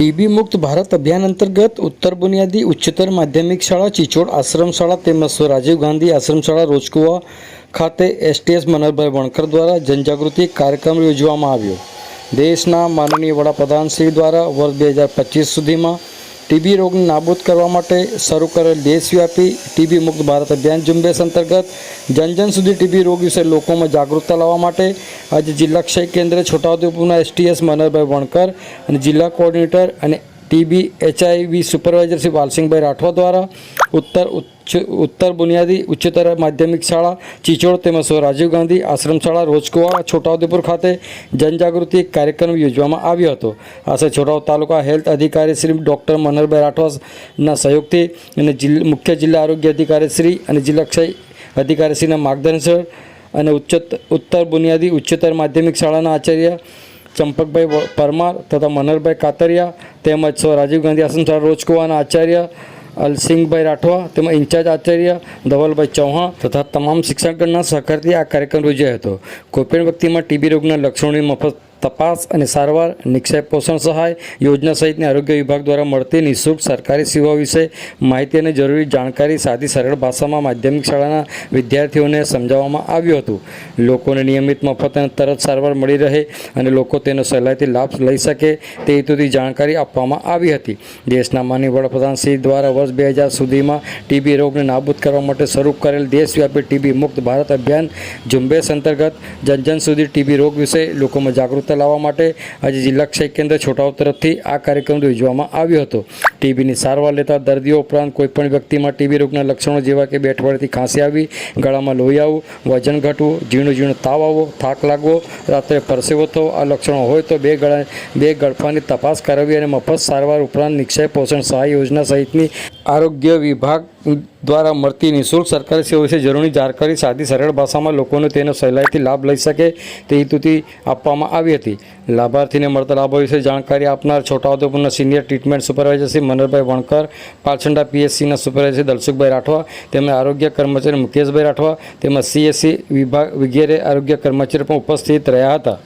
TB મુક્ત ભારત અભિયાન અંતર્ગત ઉત્તર બુનિયાદી ઉચ્ચતર માધ્યમિક શાળા ચિચોડ આશ્રમ શાળા તેમજ રાજીવ ગાંધી આશ્રમ શાળા રોજકુવા ખાતે એસટીએસ મનોહરભાઈ વણકર દ્વારા જનજાગૃતિ કાર્યક્રમ યોજવામાં આવ્યો. દેશના માનનીય વડાપ્રધાન શ્રી દ્વારા વર્ષ બે હજાર પચીસ સુધીમાં ટીબી રોગને નાબૂદ કરવા માટે શરૂ કરેલ દેશવ્યાપી ટીબી મુક્ત ભારત અભિયાન ઝુંબેશ અંતર્ગત જન જન સુધી ટીબી રોગ વિશે લોકોમાં જાગૃતતા લાવવા માટે આજે જિલ્લા ક્ષય કેન્દ્ર છોટાઉદેપુરના એસટીએસ મનોહરભાઈ વણકર અને જિલ્લા કોઓર્ડિનેટર અને TB, HIV supervisor Shri Valsinhbhai Rathwa દ્વારા ઉત્તર ઉત્તર બુનિયાદી ઉચ્ચતર માધ્યમિક શાળા ચિચોડ તેમજ સ્વ રાજીવ ગાંધી આશ્રમ શાળા રોજકુવા છોટાઉદેપુર ખાતે જનજાગૃતિ કાર્યક્રમ યોજવામાં આવ્યો હતો. આ સાથે છોટાઉદ તાલુકા હેલ્થ અધિકારી શ્રી ડૉક્ટર મનોહરભાઈ રાઠવાના સહયોગથી અને મુખ્ય જિલ્લા આરોગ્ય અધિકારી શ્રી અને જિલ્લા ક્ષય અધિકારીશ્રીના માર્ગદર્શન અને ઉચ્ચ ઉત્તર બુનિયાદી ઉચ્ચતર માધ્યમિક શાળાના આચાર્ય ચંપકભાઈ પરમાર તથા મનોહરભાઈ કાતરિયા તેમજ સ્વ રાજીવ ગાંધી આશ્રમ રોજકુવાના આચાર્ય અલસિંહભાઈ રાઠવા તેમજ ઇન્ચાર્જ આચાર્ય ધવલભાઈ ચૌહાણ તથા તમામ શિક્ષણગણના સહકારથી આ કાર્યક્રમ યોજાયો હતો. કોઈપણ વ્યક્તિમાં ટીબી રોગના લક્ષણોની મફત તપાસ અને સારવાર, નિક્ષેપ પોષણ સહાય, યોજના સહિતની આરોગ્ય વિભાગ દ્વારા મળતી નિઃશુલ્ક સરકારી સેવાઓ વિશે માહિતી અને જરૂરી જાણકારી સાદી સરળ ભાષામાં માધ્યમિક શાળાના વિદ્યાર્થીઓને સમજાવવામાં આવ્યું હતું. લોકોને નિયમિત મફત અને તરત સારવાર મળી રહે અને લોકો તેનો સહેલાઈથી લાભ લઈ શકે તે હેતુથી જાણકારી આપવામાં આવી હતી. દેશના માનનીય વડાપ્રધાન શ્રી દ્વારા વર્ષ બે હજાર સુધીમાં ટીબી રોગને નાબૂદ કરવા માટે શરૂ કરેલ દેશવ્યાપી ટીબી મુક્ત ભારત અભિયાન ઝુંબેશ અંતર્ગત જન જન સુધી ટીબી રોગ વિશે લોકોમાં જાગૃતતા લાવવા માટે આજે જિલ્લા ક્ષય કેન્દ્ર છોટાઉ તરફથી આ કાર્યક્રમ યોજવામાં આવ્યો હતો. ટીબીની સારવાર લેતા દર્દીઓ ઉપરાંત કોઈપણ વ્યક્તિમાં ટીબી રોગના લક્ષણો જેવા કે બે ખાંસી આવી, ગળામાં લોહી આવવું, વજન ઘટવું, ઝીણો ઝીણો તાવ આવવો, થાક લાગવો, રાત્રે પરસેવો થવો આ લક્ષણો હોય તો બે ગળા, બે ગળફાની તપાસ કરાવવી અને મફત સારવાર ઉપરાંત નિક્ષય પોષણ સહાય યોજના સહિતની આરોગ્ય વિભાગ દ્વારા મળતી નિઃશુલ્ક સરકારી સેવા વિશે જરૂરી જાણકારી સાદી સરળ ભાષામાં લોકોને તેનો સહેલાઈથી લાભ લઈ શકે તે હેતુથી આપવામાં આવી હતી. લાભાર્થીને મળતા લાભો વિશે જાણકારી આપનાર છોટાઉદેપુરના senior treatment supervisor Shri Manoharbhai Vankar Pachhanda પીએચસીના supervisor Dalsukhbhai Rathwa, તેમજ આરોગ્ય કર્મચારી મુકેશભાઈ રાઠવા, તેમજ સીએસસી વિભાગ વગેરે આરોગ્ય કર્મચારી પણ ઉપસ્થિત રહ્યા હતા.